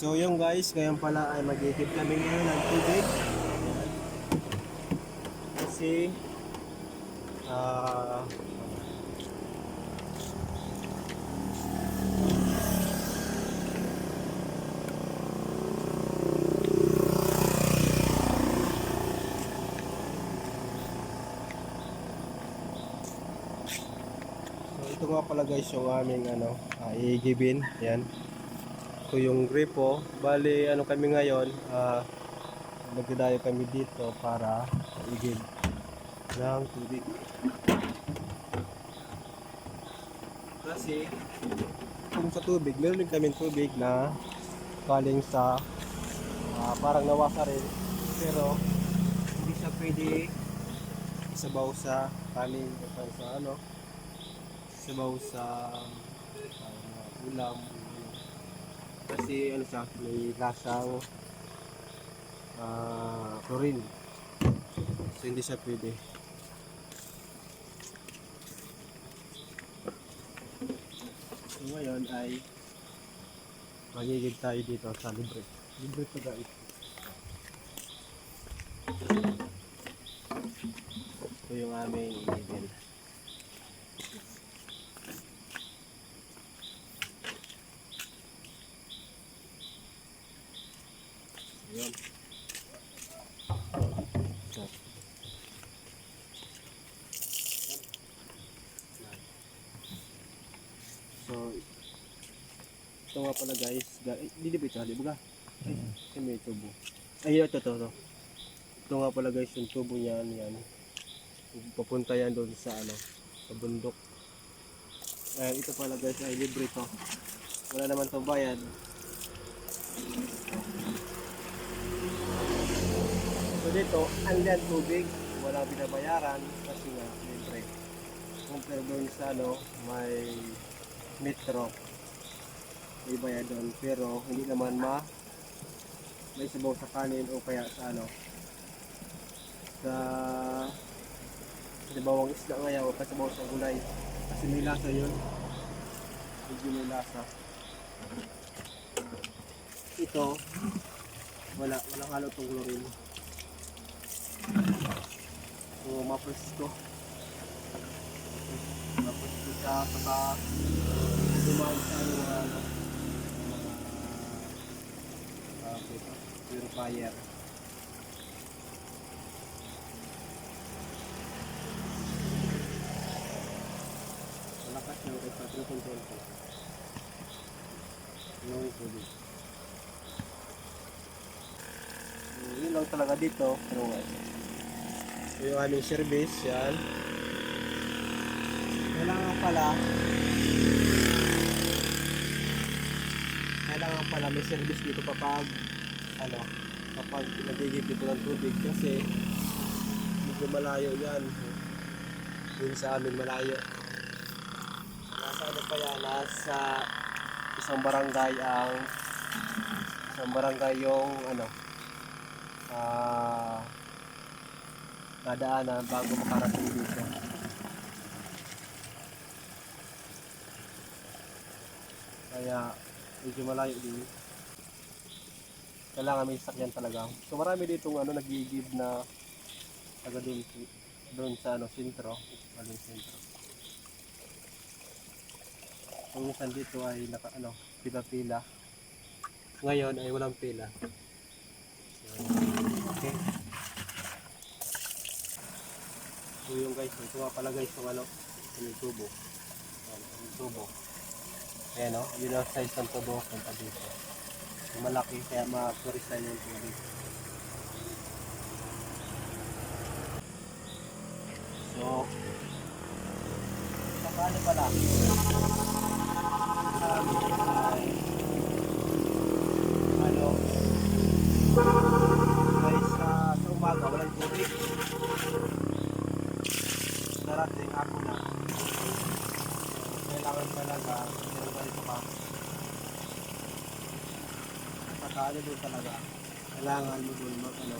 So yung guys, ngayon pala ay magigib kami ngayon ng tubig. Kasi ah So ito nga pala guys yung aming ano, uh, iigibin. Yan. Ito yung gripo. Bali ano kami ngayon, ah magdadayo kami dito para igib ng tubig. Kasi kung sa tubig, meron din kami tubig na galing sa ah, parang nawasa rin. Pero hindi siya pwede isabaw sa kanin sa ano sabaw sa uh, ulam kasi ano siya may lasang uh, chlorine. So hindi siya pwede. So ngayon ay magigig tayo dito sa libre. Libre to guys. Ito yung aming igigil Ayan. So. So, ito nga pala guys, eh, hindi ba ito, di ba? Ay, kasi may tubo. Ay, ito, ito, ito. Ito nga pala guys, yung tubo niyan, yan. Papunta yan doon sa ano, sa bundok. Ayan, ito pala guys, ay libre to. Wala naman to bayad. Dito, andyan tubig, wala binabayaran kasi nga libre. Compare doon sa ano, may metro. May bayad doon, pero hindi naman ma may sabaw sa kanin o kaya sa ano sa sa bawang isda ngayon o sabaw sa gulay kasi may lasa yun medyo may lasa ito wala walang halo tong chlorine So, mapresko. Mapresko siya saka dumaan sa ano ano, uh, purifier. Malakas yung ito, 3.20. Yung tubig. So, yun lang talaga dito, pero ito yung aming service, yan. Kailangan pala, kailangan pala may service dito kapag, ano, kapag nagigib dito ng tubig kasi medyo malayo yan. Yun sa amin malayo. Nasa ano pa yan, nasa isang barangay ang isang barangay yung ano ah dadaanan bago makarating dito. Kaya medyo malayo din. Kailangan may sakyan talaga. So marami ditong ano nagigib na taga doon, doon sa ano sentro, along sentro. Kung minsan dito ay naka ano, pila-pila. Ngayon ay walang pila. So, okay. So yung guys, ito nga pala guys yung ano, yung tubo. Ayan, yung tubo. Ayan o, yun ang size ng tubo punta dito. Yung malaki, kaya ma-purify yung tubig. So, saka ano pala? Saka ano doon talaga kailangan mo doon mag ano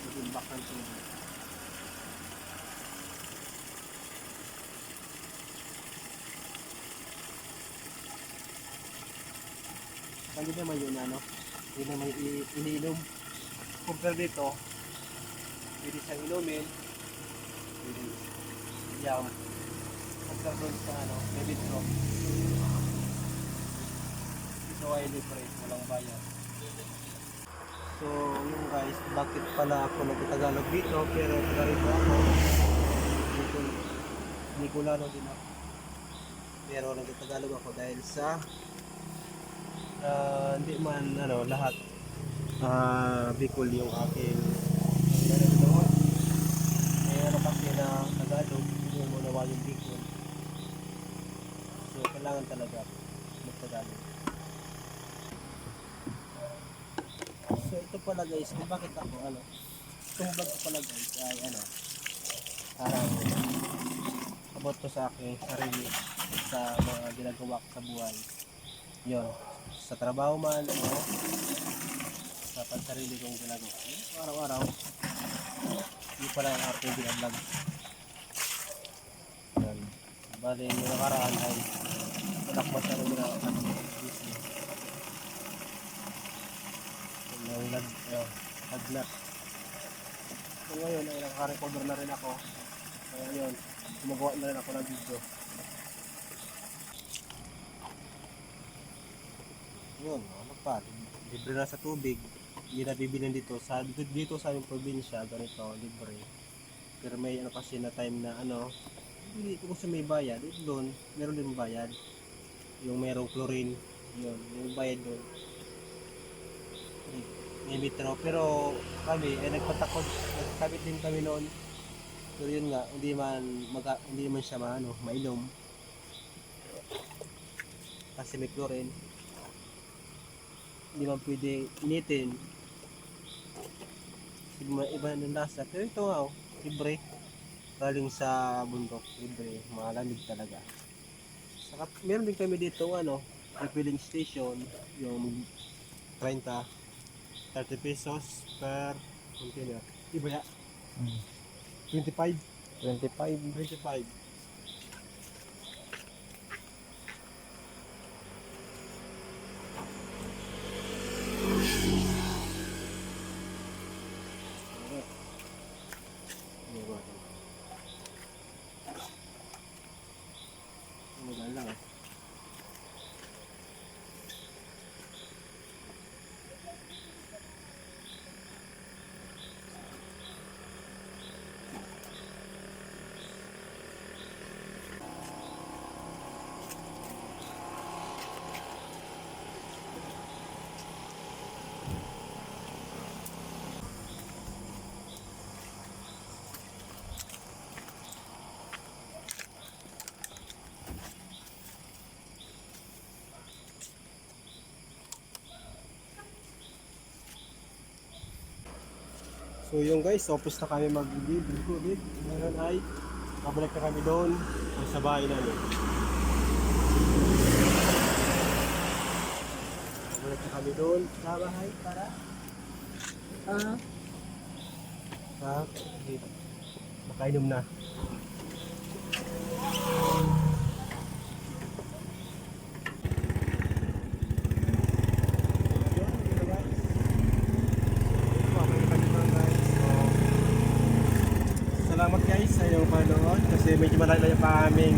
mag-imbak ng tubig hindi naman yun ano, hindi naman iniinom. Compare dito, pwede siyang inumin, pwede iyam. Compare doon sa ano, Levitro. Ito ay libre, walang bayad. So, yun guys, bakit pala ako nagtagalog dito, pero taga rito ako, Nicolano din ako. Pero nagtagalog ako dahil sa ah, hindi man ano lahat ah Bicol yung aking. May kasi na Tagalog, hindi mo nawa yung Bicol. So, kailangan talaga magtagalog. Ito pala guys, kung bakit ako, ano, itong vlog ko pala guys, ay ano, parang about to sa aking sarili sa mga ginagawa sa buhay. Yon, sa trabaho man, ano, sa pansarili kong ginagawa. Yun, Araw-araw, hindi pala ang aking binablog. Yan. Bali, yung nakaraan ay wala ko masyadong ginagawa kasi busy. Yung nag, ano, nagnat. So ngayon ay nakarecover na rin ako. Kaya yun, gumagawa na rin ako ng video. Yun, ano pa, libre na sa tubig. Hindi na bibilin dito. Sa, dito, dito sa aming probinsya, ganito, libre. Pero may ano kasi na time na ano, hindi ko gusto may bayad. Doon, meron din bayad. Yung merong chlorine, yun, yung bayad doon. Metro. Pero kami, eh, nagpatakot, nagkabit din kami noon. Pero yun nga, hindi man, maga, hindi man siya maano, mainom. Kasi may chlorine. Hindi man pwede initin. Mga iba ng lasa. Pero ito nga, oh, libre. Galing sa bundok, libre. Malamig talaga. Saka, meron din kami dito, ano, refilling station, yung 30, 30 pesos per container. Iba ya? 25? 25. 25. Magaan lang eh. So yung guys, tapos na kami mag-leave. Leave. Ngayon ay, babalik na kami doon sa bahay namin. Babalik na kami doon sa bahay para Ah, sa makainom na. Salamat guys sa iyong panood kasi medyo malayo pa aming